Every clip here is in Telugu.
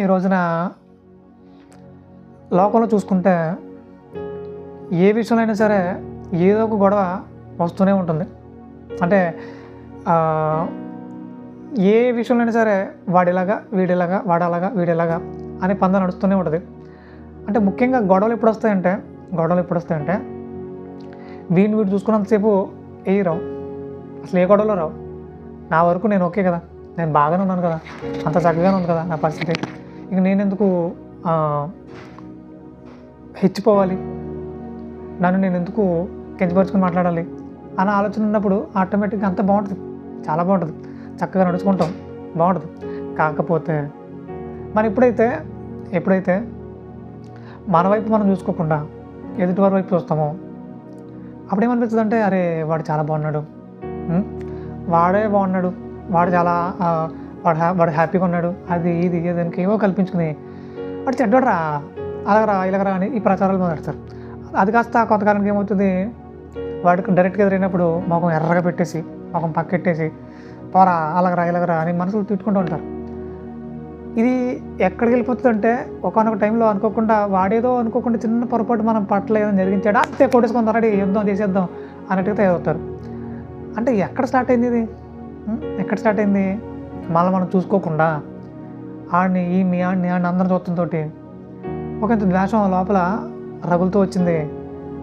ఈ రోజున లోకంలో చూసుకుంటే ఏ విషయంలో అయినా సరే ఏదో ఒక గొడవ వస్తూనే ఉంటుంది. అంటే ఏ విషయంలో అయినా సరే వాడిలాగా వీడిలాగా వాడలాగా వీడిలాగా అనే పంద నడుస్తూనే ఉంటుంది. అంటే ముఖ్యంగా గొడవలు ఎప్పుడు వస్తాయంటే గొడవలు ఎప్పుడు వస్తాయంటే వీడిని వీడు చూసుకున్నంతసేపు ఏ రావు. అసలు ఏ గొడవలు రావు. నా వరకు నేను ఓకే కదా. నేను బాగానే ఉన్నాను కదా. అంత చక్కగానే ఉంది కదా నా పరిస్థితి. ఇక నేను ఎందుకు హెచ్చిపోవాలి? నన్ను నేను ఎందుకు కించపరుచుకుని మాట్లాడాలి? అన్న ఆలోచన ఉన్నప్పుడు ఆటోమేటిక్గా అంత బాగుంటుంది. చాలా బాగుంటుంది. చక్కగా నడుచుకుంటాం. బాగుంటుంది. కాకపోతే మరి ఎప్పుడైతే ఎప్పుడైతే మన వైపు మనం చూసుకోకుండా ఎదుటివారి వైపు చూస్తామో అప్పుడేమనిపిస్తుంది అంటే అరే వాడు చాలా బాగున్నాడు. వాడే బాగున్నాడు. వాడు చాలా వాడు హ్యా వాడు హ్యాపీగా ఉన్నాడు. అది ఇది దానికి ఏవో కల్పించుకుని వాడు చెడ్డోడరా అలాగరా ఇలాగరా అని ఈ ప్రచారాలు మొదలెడతారు. అది కాస్త కొంతకాలానికి ఏమవుతుంది? వాడికి డైరెక్ట్గా ఎదురైనప్పుడు మొఖం ఎర్రగా పెట్టేసి మొఖం పక్కెట్టేసి పోరా అలాగరా ఇలాగరా అని మనసులు తిట్టుకుంటూ ఉంటారు. ఇది ఎక్కడికి వెళ్ళిపోతుందంటే ఒకనొక టైంలో అనుకోకుండా వాడేదో అనుకోకుండా చిన్న పొరపాటు మనం పట్ల జరిగించాడు. అంతే కొట్టేసుకుందాం రెడీ యుద్ధం చేసేద్దాం అన్నట్టుగా తయారవుతారు. అంటే ఎక్కడ స్టార్ట్ అయింది ఇది? ఎక్కడ స్టార్ట్ అయింది? మళ్ళీ మనం చూసుకోకుండా ఆడిని ఈ మీ ఆడిని ఆడిని అందరం చూడటంతో ఒక ఇంత ద్వేషం లోపల రగులతో వచ్చింది.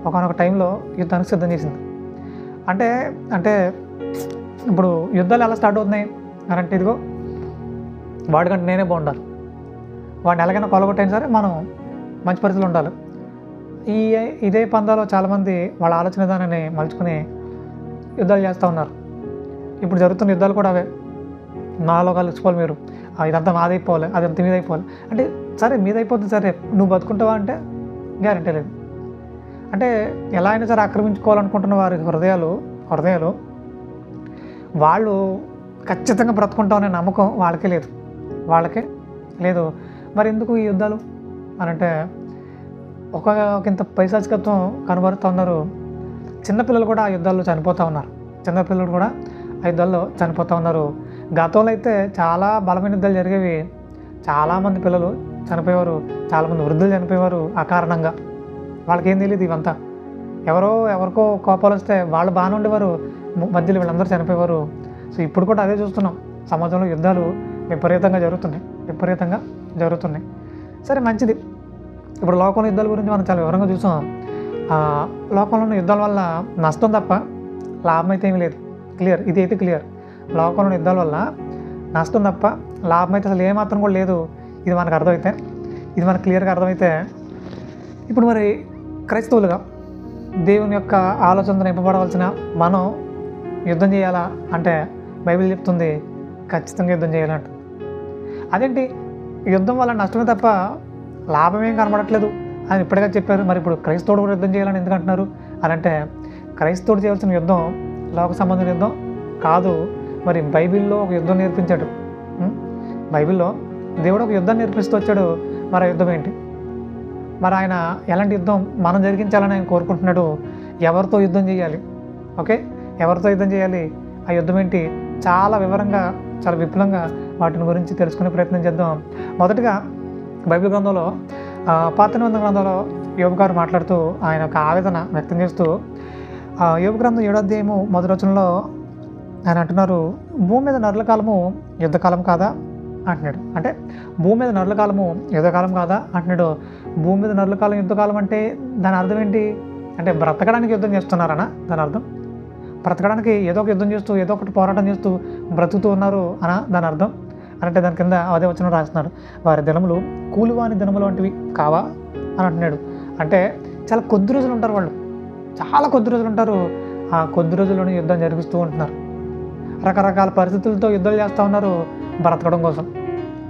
ఒకనొక టైంలో యుద్ధానికి సిద్ధం చేసింది. అంటే అంటే ఇప్పుడు యుద్ధాలు ఎలా స్టార్ట్ అవుతున్నాయి? అని అంటే ఇదిగో వాడికంటే నేనే బాగుండాలి. వాడిని ఎలాగైనా కొలగొట్టైనా సరే మనం మంచి పరిస్థితులు ఉండాలి. ఈ ఇదే పందాలో చాలామంది వాళ్ళ ఆలోచన విధానాన్ని మలుచుకుని యుద్ధాలు చేస్తూ ఉన్నారు. ఇప్పుడు జరుగుతున్న యుద్ధాలు కూడా అవే. నాలో కలిసిపోవాలి మీరు. ఆ, ఇదంతా మాదైపోవాలి అదంతా అయిపోవాలి. అంటే సరే మీదైపోతుంది సరే నువ్వు బతుకుంటావా అంటే గ్యారంటీ లేదు. అంటే ఎలా అయినా సరే ఆక్రమించుకోవాలనుకుంటున్న వారి హృదయాలు హృదయాలు వాళ్ళు ఖచ్చితంగా బ్రతుకుంటామనే నమ్మకం వాళ్ళకే లేదు. వాళ్ళకే లేదు. మరి ఎందుకు ఈ యుద్ధాలు? అని అంటే ఒక ఒకంత పైశాచికత్వం కనబరుతూ ఉన్నారు. చిన్నపిల్లలు కూడా ఆ యుద్ధాల్లో చనిపోతూ ఉన్నారు. చిన్నపిల్లలు కూడా ఆ యుద్ధాల్లో చనిపోతూ ఉన్నారు. గతంలో అయితే చాలా బలమైన యుద్ధాలు జరిగేవి. చాలామంది పిల్లలు చనిపోయేవారు చాలామంది వృద్ధులు చనిపోయేవారు అకారణంగా వాళ్ళకేం వాళ్ళకి ఏం తెలియదు ఇవంతా. ఎవరో ఎవరికో కోపాలు వస్తే వాళ్ళు బాగానే ఉండేవారు మధ్యలో వీళ్ళందరూ చనిపోయేవారు. సో ఇప్పుడు కూడా అదే చూస్తున్నాం. సమాజంలో యుద్ధాలు విపరీతంగా జరుగుతున్నాయి. విపరీతంగా జరుగుతున్నాయి. సరే మంచిది. ఇప్పుడు లోకంలో యుద్ధాల గురించి మనం చాలా వివరంగా చూసాం లోకంలో ఉన్న యుద్ధాల వల్ల నష్టం తప్ప లాభం అయితే ఏమీ లేదు. క్లియర్. ఇది అయితే క్లియర్. లోకంలో యుద్ధాల వల్ల నష్టం తప్ప లాభం అయితే అసలు ఏమాత్రం కూడా లేదు. ఇది మనకు అర్థమైతే ఇది మనకు క్లియర్గా అర్థమైతే ఇప్పుడు మరి క్రైస్తవులుగా దేవుని యొక్క ఆలోచన నింపబడవలసిన మనం యుద్ధం చేయాలా అంటే బైబిల్ చెప్తుంది ఖచ్చితంగా యుద్ధం చేయాలంట. అదేంటి? యుద్ధం వల్ల నష్టమే తప్ప లాభమేం కనబడట్లేదు అని ఇప్పటికే చెప్పారు. మరి ఇప్పుడు క్రైస్తవుడు కూడా యుద్ధం చేయాలని ఎందుకు అంటున్నారు? అని అంటే క్రైస్తవుడు చేయాల్సిన యుద్ధం లోక సంబంధించిన యుద్ధం కాదు. మరి బైబిల్లో ఒక యుద్ధం నేర్పించాడు. బైబిల్లో దేవుడు ఒక యుద్ధం నేర్పిస్తూ వచ్చాడు. మరి ఆ యుద్ధం ఏంటి? మరి ఆయన ఎలాంటి యుద్ధం మనం జరిగించాలని ఆయన కోరుకుంటున్నాడు? ఎవరితో యుద్ధం చేయాలి? ఓకే? ఎవరితో యుద్ధం చేయాలి? ఆ యుద్ధం ఏంటి? చాలా వివరంగా చాలా విపులంగా వాటిని గురించి తెలుసుకునే ప్రయత్నం చేద్దాం. మొదటగా బైబిల్ గ్రంథంలో ఆ, పాత నిబంధన గ్రంథంలో యోగ గారు మాట్లాడుతూ ఆయన ఒక ఆవేదన వ్యక్తం చేస్తూ ఆ, గ్రంథం ఏడో అధ్యాయము మొదటి రచనలో ఆయన అంటున్నారు భూమి మీద నరుల కాలము యుద్ధకాలం కాదా? అంటున్నాడు. అంటే భూమి మీద నరుల కాలము యుద్ధకాలం కాదా? అంటున్నాడు. భూమి మీద నరుల కాలం యుద్ధకాలం అంటే దాని అర్థం ఏంటి? అంటే బ్రతకడానికి యుద్ధం చేస్తున్నారనా? దాని అర్థం. బ్రతకడానికి ఏదో ఒక యుద్ధం చేస్తూ ఏదో ఒకటి పోరాటం చేస్తూ బ్రతుకుతూ ఉన్నారు అనా? దాని అర్థం. అంటే దాని కింద అదే వచ్చిన రాస్తున్నాడు. వారి దినములు కూలివాని దినములు వంటివి కావా? అని అంటున్నాడు. అంటే చాలా కొద్ది రోజులు ఉంటారు వాళ్ళు. చాలా కొద్ది రోజులు ఉంటారు. ఆ కొద్ది రోజుల్లోనే యుద్ధం జరిగిస్తూ ఉంటున్నారు. రకరకాల పరిస్థితులతో యుద్ధాలు చేస్తూ ఉన్నారు బ్రతకడం కోసం.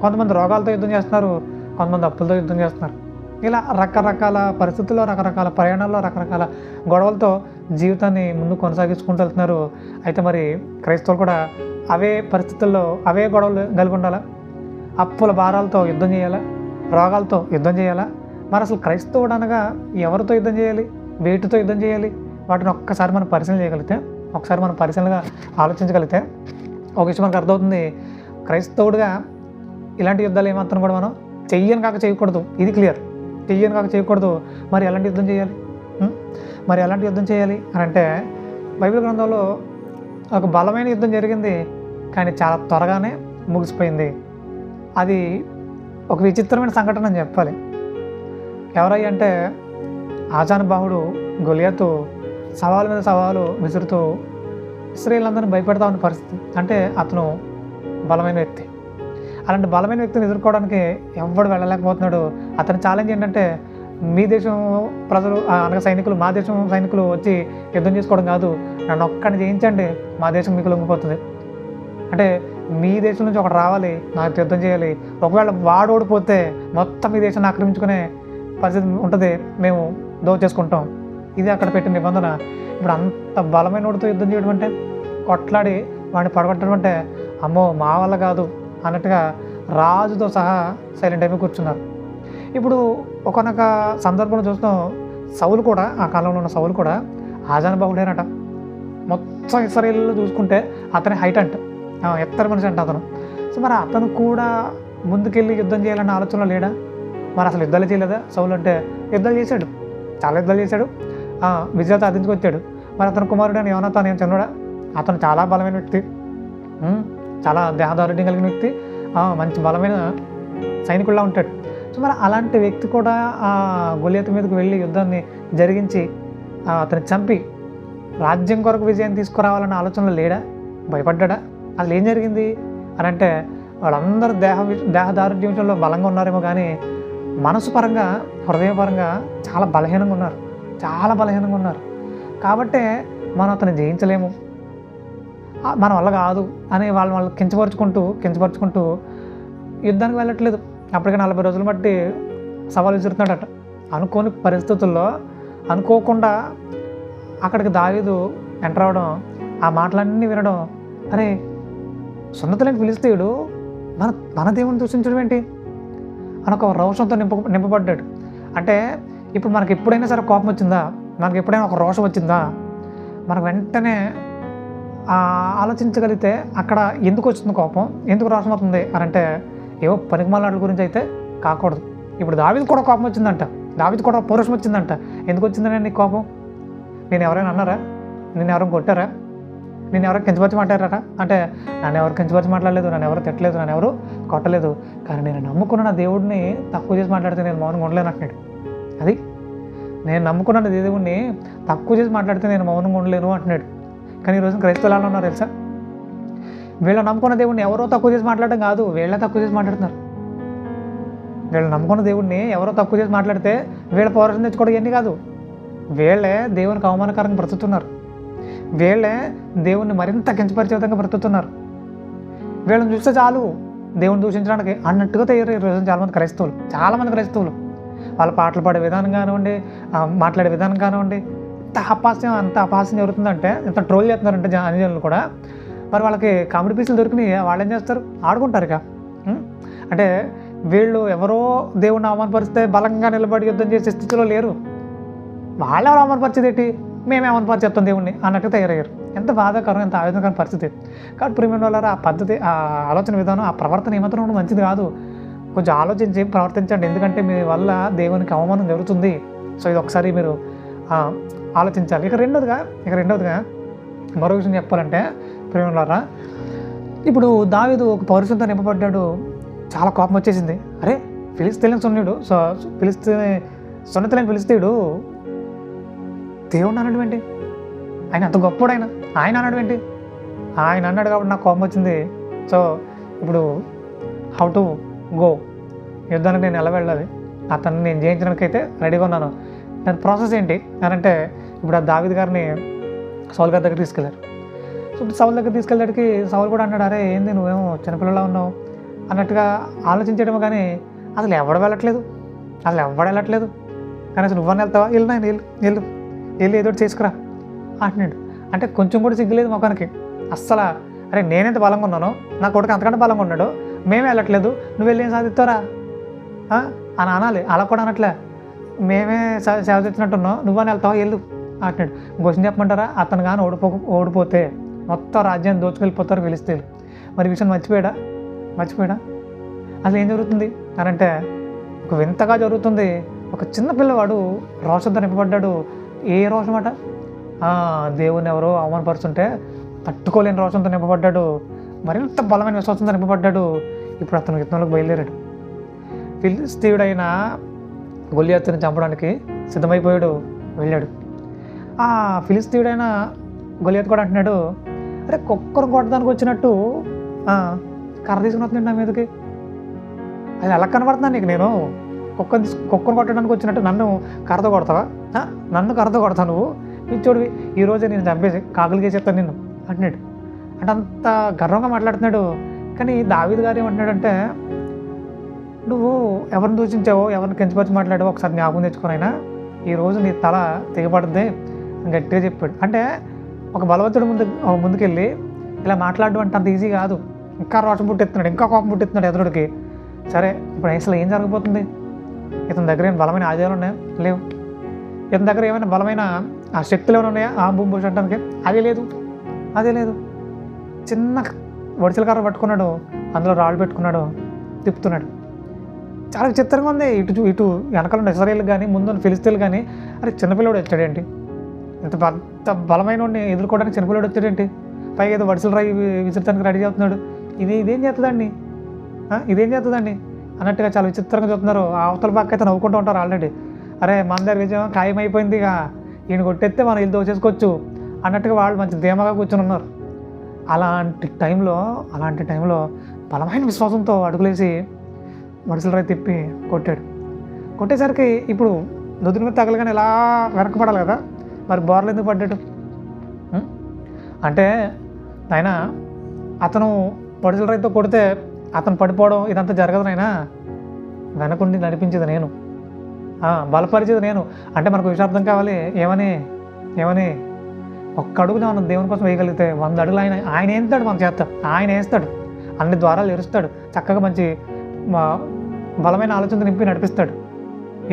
కొంతమంది రోగాలతో యుద్ధం చేస్తున్నారు కొంతమంది అప్పులతో యుద్ధం చేస్తున్నారు. ఇలా రకరకాల పరిస్థితుల్లో రకరకాల ప్రయాణాల్లో రకరకాల గొడవలతో జీవితాన్ని ముందు కొనసాగించుకుంటూ వెళ్తున్నారు. అయితే మరి క్రైస్తవులు కూడా అవే పరిస్థితుల్లో అవే గొడవలు కలిగి ఉండాలా? అప్పుల భారాలతో యుద్ధం చేయాలా? రోగాలతో యుద్ధం చేయాలా? మరి అసలు క్రైస్తవుడు అనగా ఎవరితో యుద్ధం చేయాలి? వేటితో యుద్ధం చేయాలి? వాటిని ఒక్కసారి మనం పరిశీలన చేయగలిగితే ఒకసారి మనం పరిశీలనగా ఆలోచించగలిగితే ఒక విషయం మనకు అర్థమవుతుంది. క్రైస్తవుడిగా ఇలాంటి యుద్ధాలు ఏమాత్రం కూడా మనం చెయ్యని కాక చేయకూడదు. ఇది క్లియర్. చెయ్యని కాక చేయకూడదు. మరి ఎలాంటి యుద్ధం చేయాలి? మరి ఎలాంటి యుద్ధం చేయాలి? అని అంటే బైబిల్ గ్రంథంలో ఒక బలమైన యుద్ధం జరిగింది. కానీ చాలా త్వరగానే ముగిసిపోయింది. అది ఒక విచిత్రమైన సంఘటన అని చెప్పాలి. ఎవరై అంటే ఆజానుబాహుడు గొలియాతు సవాలు మీద సవాలు విసురుతూ ఇస్రాయేలందరినీ భయపెడతా ఉన్న పరిస్థితి. అంటే అతను బలమైన వ్యక్తి. అలాంటి బలమైన వ్యక్తిని ఎదుర్కోవడానికి ఎవడు వెళ్ళలేకపోతున్నాడు. అతని ఛాలెంజ్ ఏంటంటే మీ దేశం ప్రజలు అనగా సైనికులు మా దేశం సైనికులు వచ్చి యుద్ధం చేసుకోవడం కాదు. నన్ను ఒక్కడిని జయించండి. మా దేశం మీకు లొంగిపోతుంది. అంటే మీ దేశం నుంచి ఒకటి రావాలి. నాకు యుద్ధం చేయాలి. ఒకవేళ వాడు ఓడిపోతే మొత్తం మీ దేశాన్ని ఆక్రమించుకునే పరిస్థితి ఉంటుంది. మేము దోచేసుకుంటాం. ఇది అక్కడ పెట్టిన నిబంధన. ఇప్పుడు అంత బలమైన వాడితో యుద్ధం చేయడం అంటే కొట్లాడి వాడిని పడగొట్టడం అంటే అమ్మో మా వల్ల కాదు అన్నట్టుగా రాజుతో సహా సైలెంట్ అయిపోయి కూర్చున్నారు. ఇప్పుడు ఒకనొక సందర్భంలో చూస్తాం సౌలు కూడా ఆ కాలంలో ఉన్న సౌలు కూడా ఆజానుబాహుడేనట. మొత్తం ఇస్రాయేల్లో చూసుకుంటే అతని హైట్ అంట. ఎత్తర మనిషి అంట అతను. సో మరి అతను కూడా ముందుకెళ్ళి యుద్ధం చేయాలన్న ఆలోచనలో లేడా? మరి అసలు యుద్ధాలు చేయలేదా? సౌలు అంటే యుద్ధాలు చేశాడు. చాలా యుద్ధాలు చేశాడు. విజయాలు సాధించుకొచ్చాడు మరి అతని కుమారుడు అని ఏమన్నా తను ఏం అతను చాలా బలమైన వ్యక్తి. చాలా దేహదారుఢ్యం కలిగిన వ్యక్తి. మంచి బలమైన సైనికుల్లా ఉంటాడు. సో మరి అలాంటి వ్యక్తి కూడా ఆ గొలియత మీదకు వెళ్ళి యుద్ధాన్ని జరిగించి అతను అతన్ని చంపి రాజ్యం కొరకు విజయం తీసుకురావాలన్న ఆలోచనలో లేడా? భయపడ్డా అసలు ఏం జరిగింది? అని అంటే వాళ్ళందరూ దేహ దేహదారుఢ్యం విషయంలో బలంగా ఉన్నారేమో కానీ మనసు పరంగా హృదయపరంగా చాలా బలహీనంగా ఉన్నారు. చాలా బలహీనంగా ఉన్నారు. కాబట్టే మనం అతను జయించలేము. మన వల్ల కాదు అని వాళ్ళు వాళ్ళు కించపరుచుకుంటూ కించపరుచుకుంటూ యుద్ధానికి వెళ్ళట్లేదు. అప్పటికే నలభై రోజులు బట్టి సవాల్ విసురుతున్నాడట. అనుకోని పరిస్థితుల్లో అనుకోకుండా అక్కడికి దావీదు ఎంటర్ అవడం ఆ మాటలన్నీ వినడం అరే సున్నతులని పిలిస్తేయుడు మన మన దేవుని దూషించడం ఏంటి? అని ఒక రోషంతో నింప నింపబడ్డాడు. అంటే ఇప్పుడు మనకి ఎప్పుడైనా సరే కోపం వచ్చిందా? మనకి ఎప్పుడైనా ఒక రోషం వచ్చిందా? మనకు వెంటనే ఆలోచించగలిగితే అక్కడ ఎందుకు వచ్చింది కోపం? ఎందుకు రోషం అవుతుంది? అని అంటే ఏవో పనికిమాలాటల గురించి అయితే కాకూడదు. ఇప్పుడు దావిది కూడా కోపం వచ్చిందంట. దావిది కూడా పౌరుషం వచ్చిందంట. ఎందుకు వచ్చిందని నీకు కోపం? నేను ఎవరైనా అన్నారా? నేను ఎవరైనా కొట్టారా? నేను ఎవరో కించపరిచి మాట్లాడారా అంటే నన్ను ఎవరు కించపరిచి మాట్లాడలేదు నన్ను ఎవరు తిట్టలేదు నన్ను ఎవరు కొట్టలేదు. కానీ నేను నమ్ముకున్న నా దేవుడిని తక్కువ చేసి మాట్లాడితే నేను మౌనంగా ఉండలేను అంటున్నాడు. అది నేను నమ్ముకున్నాను దేవుణ్ణి దేవుడిని తక్కువ చేసి మాట్లాడితే నేను మౌనంగా ఉండలేను అంటున్నాడు. కానీ ఈరోజు క్రైస్తవులు ఎలా ఉన్నారు తెలుసా? వీళ్ళ నమ్ముకున్న దేవుణ్ణి ఎవరో తక్కువ చేసి మాట్లాడడం కాదు వీళ్ళే తక్కువ చేసి మాట్లాడుతున్నారు. వీళ్ళు నమ్ముకున్న దేవుడిని ఎవరో తక్కువ చేసి మాట్లాడితే వీళ్ళ పౌరుషం తెచ్చుకోవడం ఇవన్నీ కాదు. వీళ్ళే దేవునికి అవమానకరంగా బ్రతుకుతున్నారు. వీళ్ళే దేవుణ్ణి మరింత కించపరిచే విధంగా బ్రతుకుతున్నారు. వీళ్ళని చూస్తే చాలు దేవుని దూషించడానికి అన్నట్టుగా తయారు ఈరోజు చాలామంది క్రైస్తవులు చాలామంది క్రైస్తవులు. వాళ్ళ పాటలు పాడే విధానం కానివ్వండి మాట్లాడే విధానం కానివ్వండి ఎంత అపాస్యం అంత అపాస్యం జరుగుతుందంటే ఎంత ట్రోల్ చేస్తున్నారంటే జన కూడా మరి వాళ్ళకి కామెడీ పీసులు దొరికినాయి వాళ్ళు ఏం చేస్తారు? ఆడుకుంటారు ఇక. అంటే వీళ్ళు ఎవరో దేవుణ్ణి అవమానపరిస్తే బలంగా నిలబడి యుద్ధం చేసే స్థితిలో లేరు. వాళ్ళు ఎవరు అవమానపరిచేది ఏంటి? మేమే అవమానపరిచేస్తాం దేవుణ్ణి అన్నట్టు తయారయ్యారు. ఎంత బాధాకరం ఎంత ఆవేదనకరం పరిస్థితి. కాబట్టి ప్రేమ వాళ్ళ ఆ పద్ధతి ఆ ఆలోచన విధానం ఆ ప్రవర్తన ఏమాత్రం మంచిది కాదు. కొంచెం ఆలోచించి ప్రవర్తించండి. ఎందుకంటే మీ వల్ల దేవునికి అవమానం జరుగుతుంది. సో ఇది ఒకసారి మీరు ఆలోచించాలి. ఇక రెండోదిగా ఇక రెండోదిగా మరో విషయం చెప్పాలంటే ప్రేమలారా ఇప్పుడు దావీదు ఒక పౌరుషంతో నింపబడ్డాడు. చాలా కోపం వచ్చేసింది. అరే ఫిలిస్తీన్ సున్నుడు. సో పిలిస్తే సున్నతలేని ఫిలిస్తీయుడు దేవుడు అనడం ఏంటి? ఆయన అంత గొప్పడు ఆయన. ఆయన అనడం ఏంటి? ఆయన అన్నాడు కాబట్టి నాకు కోపం వచ్చింది. సో ఇప్పుడు హౌ టు గో? యుద్ధానికి నేను ఎలా వెళ్ళాలి? అతన్ని నేను జయించడానికి అయితే రెడీగా ఉన్నాను. దాని ప్రాసెస్ ఏంటి? అని అంటే ఇప్పుడు ఆ దావిద్ గారిని సౌల్ గారి దగ్గర తీసుకెళ్ళారు. సో సౌల్ దగ్గర తీసుకెళ్ళడానికి సౌల్ కూడా అన్నాడు అరే ఏంది నువ్వేమో చిన్నపిల్లలా ఉన్నావు? అన్నట్టుగా ఆలోచించడమే కానీ అసలు ఎవడు వెళ్ళట్లేదు? అసలు ఎవడు వెళ్ళట్లేదు? కానీ అసలు నువ్వని వెళ్తావా? వెళ్ళు నాయన వెళ్ళు వెళ్ళు. వెళ్ళి ఏదో ఒకటి చేసుకురా. అంటున్నాడు. అంటే కొంచెం కూడా సిగ్గులేదు మొఖానికి. అస్సలు అరే నేనెంత బలంగా ఉన్నానో? నా కొడుకు అంతకంటే బలంగా ఉన్నాడు? మేమే వెళ్ళట్లేదు. నువ్వు వెళ్ళి ఏం సాధిస్తారా అని అనాలి. అలా కూడా అనట్లే. మేమే సేవ చేస్తున్నట్టున్నాం. నువ్వని వెళ్తావు? వెళ్ళు అంటున్నాడు. క్వశ్చన్ చెప్పమంటారా? అతను కానీ ఓడిపో ఓడిపోతే మొత్తం రాజ్యాన్ని దోచుకెళ్ళిపోతారు పిలిస్తే మరి విషయం మర్చిపోయాడా? మర్చిపోయాడా? అసలు ఏం జరుగుతుంది? అని అంటే ఒక వింతగా జరుగుతుంది. ఒక చిన్న పిల్లవాడు రోషంతో నింపబడ్డాడు. ఏ రోషం అట? దేవుని ఎవరో అవమానపరుస్తుంటే తట్టుకోలేని రోషంతో నింపబడ్డాడు. మరింత బలమైన విశ్వాసంతో నింపబడ్డాడు. ఇప్పుడు అతను యుద్ధంలోకి బయలుదేరాడు. ఫిలిస్తీయుడైన గొలియాతుని చంపడానికి సిద్ధమైపోయాడు వెళ్ళాడు. ఆ ఫిలిస్తీయుడైన గొలియాత్ కూడా అంటున్నాడు అరే కుక్కరు కొట్టడానికి వచ్చినట్టు కర్ర తీసుకుని వస్తున్నాడు నా మీదకి. అది ఎలా కనబడుతున్నా నీకు నేను? కుక్క కుక్కను కొట్టడానికి వచ్చినట్టు నన్ను కర్రతో కొడతావా? నన్ను కర్రతో కొడతావు నువ్వు? పిచ్చోడివి ఈ నేను చంపేసి కాకులకి చెప్తాను నిన్ను అంటున్నాడు. అంటే అంత గర్వంగా మాట్లాడుతున్నాడు. కానీ దావీద్ గారు ఏమంటున్నాడంటే నువ్వు ఎవరిని దూషించావో ఎవరిని కించపరిచి మాట్లాడావో ఒకసారి జ్ఞాపకం తెచ్చుకోనైనా ఈరోజు నీ తల తెగబడుద్ది అని గట్టిగా చెప్పాడు. అంటే ఒక బలవంతుడు ముందు ముందుకెళ్ళి ఇలా మాట్లాడడం అంటే అంత ఈజీ కాదు. ఇంకా రోషం పుట్టిస్తున్నాడు ఇంకా కోపం పుట్టిస్తున్నాడు ఎదురుడికి. సరే ఇప్పుడు అసలు ఏం జరగబోతుంది? ఇతని దగ్గర ఏమైనా బలమైన ఆదాయాలు ఉన్నాయా? లేవు. ఇతని దగ్గర ఏమైనా బలమైన ఆ శక్తులు ఏమైనా ఉన్నాయా? ఆ భూమి భూషి అంటానికి? అదే లేదు. అదే లేదు. చిన్న వడిసెల కర్ర పట్టుకున్నాడు. అందులో రాళ్ళు పెట్టుకున్నాడు. తిప్పుతున్నాడు. చాలా విచిత్రంగా ఉంది. ఇటు చూ- ఇటు వెనకాల ఉన్న ఇజ్రాయిల్ కానీ ముందు ఫిలిస్తీన్లు కానీ అరే చిన్నపిల్లడు వచ్చాడేంటి? ఇంత పెద్ద బలమైన ఎదుర్కోవడానికి చిన్నపిల్లడు వచ్చాడేంటి? పైగా ఏదో వడిసలు రాయి వి- రెడీ చేస్తున్నాడు. ఇది ఇదేం చేస్తుందండి ఇదేం చేస్తుందండి అన్నట్టుగా చాలా విచిత్రంగా చూస్తున్నారు. అవతల పక్క అయితే నవ్వుకుంటూ ఉంటారు ఆల్రెడీ. అరే మన దగ్గర విజయం ఖాయమైపోయింది ఇక. ఈయన కొట్టేస్తే మనం ఇల్లు దోచేసుకోవచ్చు అన్నట్టుగా వాళ్ళు మంచి ధీమాగా కూర్చొని ఉన్నారు. అలాంటి టైంలో అలాంటి టైంలో బలమైన విశ్వాసంతో అడుగులేసి మనుషుల తిప్పి కొట్టాడు. కొట్టేసరికి ఇప్పుడు నుదురు మీద తగలగానే ఇలా వెనకపడాలి కదా? మరి బోర్లు ఎందుకు పడ్డాడు? అంటే నాయన అతను పొడిసల కొడితే అతను పడిపోవడం ఇదంతా జరగదు నాయనా. వెనకుండి నడిపించేది నేను. బలపరిచేది నేను. అంటే మనకు విషార్థం కావాలి. ఏమని? ఏమని? ఒక్క అడుగు మనం దేవుని కోసం వేయగలిగితే వంద అడుగులు ఆయన ఆయన వేస్తాడు మనం చేస్తాం ఆయన వేస్తాడు అన్ని ద్వారాలు ఎరుస్తాడు. చక్కగా మంచి మా బలమైన ఆలోచన నింపి నడిపిస్తాడు.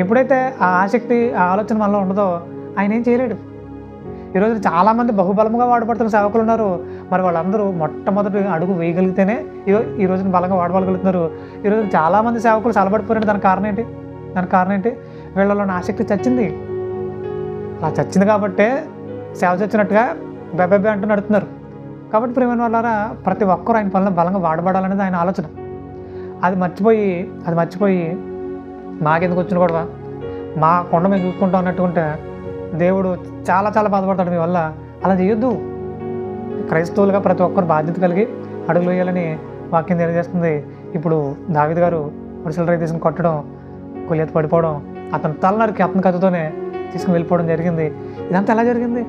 ఎప్పుడైతే ఆ ఆసక్తి ఆ ఆలోచన మనలో ఉండదో ఆయన ఏం చేయలేడు. ఈరోజు చాలామంది బహుబలముగా వాడబడుతున్న సేవకులు ఉన్నారు మరి వాళ్ళందరూ మొట్టమొదటి అడుగు వేయగలిగితేనే ఈ- ఈ రోజున బలంగా వాడబడగలుగుతున్నారు. ఈరోజు చాలామంది సేవకులు చలబడిపోయారు దానికి కారణం ఏంటి? దానికి కారణం ఏంటి? వీళ్ళలో ఉన్న ఆసక్తి చచ్చింది. అలా చచ్చింది కాబట్టే సేవ చచ్చినట్టుగా బెబ్బెబ్బే అంటూ నడుతున్నారు కాబట్టి ప్రేమ వాళ్ళారా ప్రతి ఒక్కరు ఆయన పనులు బలంగా వాడబడాలనేది ఆయన ఆలోచన. అది మర్చిపోయి అది మర్చిపోయి మాకెందుకు వచ్చిన గొడవ? మా కొండ మేము చూసుకుంటాం అన్నట్టుకుంటే దేవుడు చాలా చాలా బాధపడతాడు మీ వల్ల. అలా చేయొద్దు. క్రైస్తవులుగా ప్రతి ఒక్కరు బాధ్యత కలిగి అడుగులు వేయాలని వాక్యం తెలియజేస్తుంది. ఇప్పుడు దావిద్ గారు వరుసల రై తీసుకుని కొట్టడం కొలియత పడిపోవడం అతను తలనరికి అతని కథతోనే తీసుకుని వెళ్ళిపోవడం జరిగింది. ఇదంతా ఎలా జరిగింది?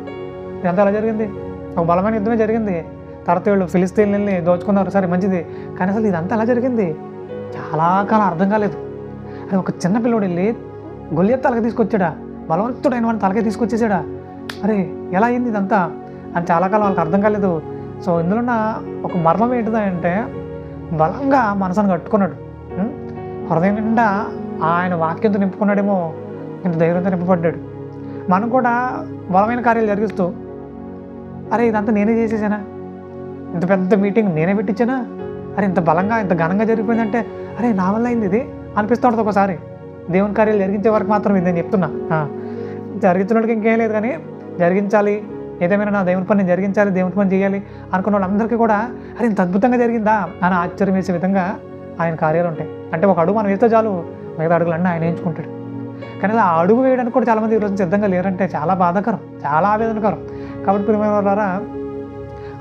ఇదంతా ఎలా జరిగింది? ఒక బలమైన యుద్ధమే జరిగింది. తర్వాత వీళ్ళు ఫిలిస్తీన్లని దోచుకున్నారు. సరే మంచిది. కానీ అసలు ఇదంతా ఎలా జరిగింది? చాలా కాలం అర్థం కాలేదు. అది ఒక చిన్న పిల్లోడు వెళ్ళి గొల్లెత్ తలకి తీసుకొచ్చాడా? బలవంతుడైన వాడిని తలకే తీసుకొచ్చేసాడా? అరే ఎలా అయింది ఇదంతా? అని చాలా కాలం వాళ్ళకి అర్థం కాలేదు. సో ఇందులో ఉన్న ఒక మర్మం ఏంటిదంటే బలంగా మనసును కట్టుకున్నాడు. హృదయం నిండా ఆయన వాక్యంతో నింపుకున్నాడేమో ఇంత ధైర్యంతో నింపబడ్డాడు. మనం కూడా బలమైన కార్యాలు జరిగిస్తూ అరే ఇదంతా నేనే చేసేసానా? ఇంత పెద్ద మీటింగ్ నేనే పెట్టించానా? అరే ఇంత బలంగా ఇంత ఘనంగా జరిగిపోయిందంటే అరే నా వల్ల అయింది ఇది అనిపిస్తూ ఉంటుంది ఒకసారి. దేవుని కార్యాలు జరిగించే వరకు మాత్రం ఇది నేను చెప్తున్నా. ఆ, జరిగించినోడికి ఇంకేం లేదు కానీ జరిగించాలి. ఏదేమైనా నా దేవుని పని నేను జరిగించాలి దేవుని పని చేయాలి అనుకున్న వాళ్ళందరికీ కూడా అరే ఇంత అద్భుతంగా జరిగిందా అని ఆశ్చర్యం వేసే విధంగా ఆయన కార్యాలు ఉంటాయి. అంటే ఒక అడుగు మనం వేస్తే చాలు మిగతా అడుగులన్నీ ఆయన ఎంచుకుంటాడు కానీ ఆ అడుగు వేయడానికి కూడా చాలామంది ఈరోజు సిద్ధంగా లేరంటే చాలా బాధాకరం చాలా ఆవేదనకరం. కాబట్టి ప్రియమైన వాళ్ళారా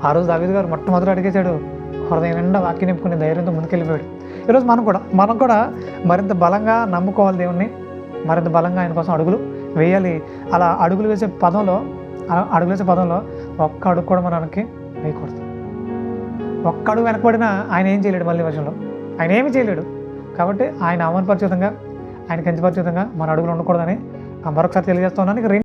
ఆ రోజు దావేది గారు మొట్టమొదటి అడిగేశాడు హృదయం నిండా వాక్యం నింపుకునే ధైర్యంతో ముందుకెళ్ళిపోయాడు. ఈరోజు మనం కూడా మనం కూడా మరింత బలంగా నమ్ముకోవాలి దేవుణ్ణి. మరింత బలంగా ఆయన కోసం అడుగులు వేయాలి. అలా అడుగులు వేసే పదంలో అడుగులు వేసే పదంలో ఒక్క అడుగు కూడా మనకి వేయకూడదు. ఒక్క అడుగు వెనకబడినా ఆయన ఏం చేయలేడు మళ్ళీ వర్షంలో ఆయన ఏమి చేయలేడు. కాబట్టి ఆయన అవమానపరిచితంగా ఆయన కించపరిచితంగా మన అడుగులు ఉండకూడదని మరొకసారి తెలియజేస్తున్నాను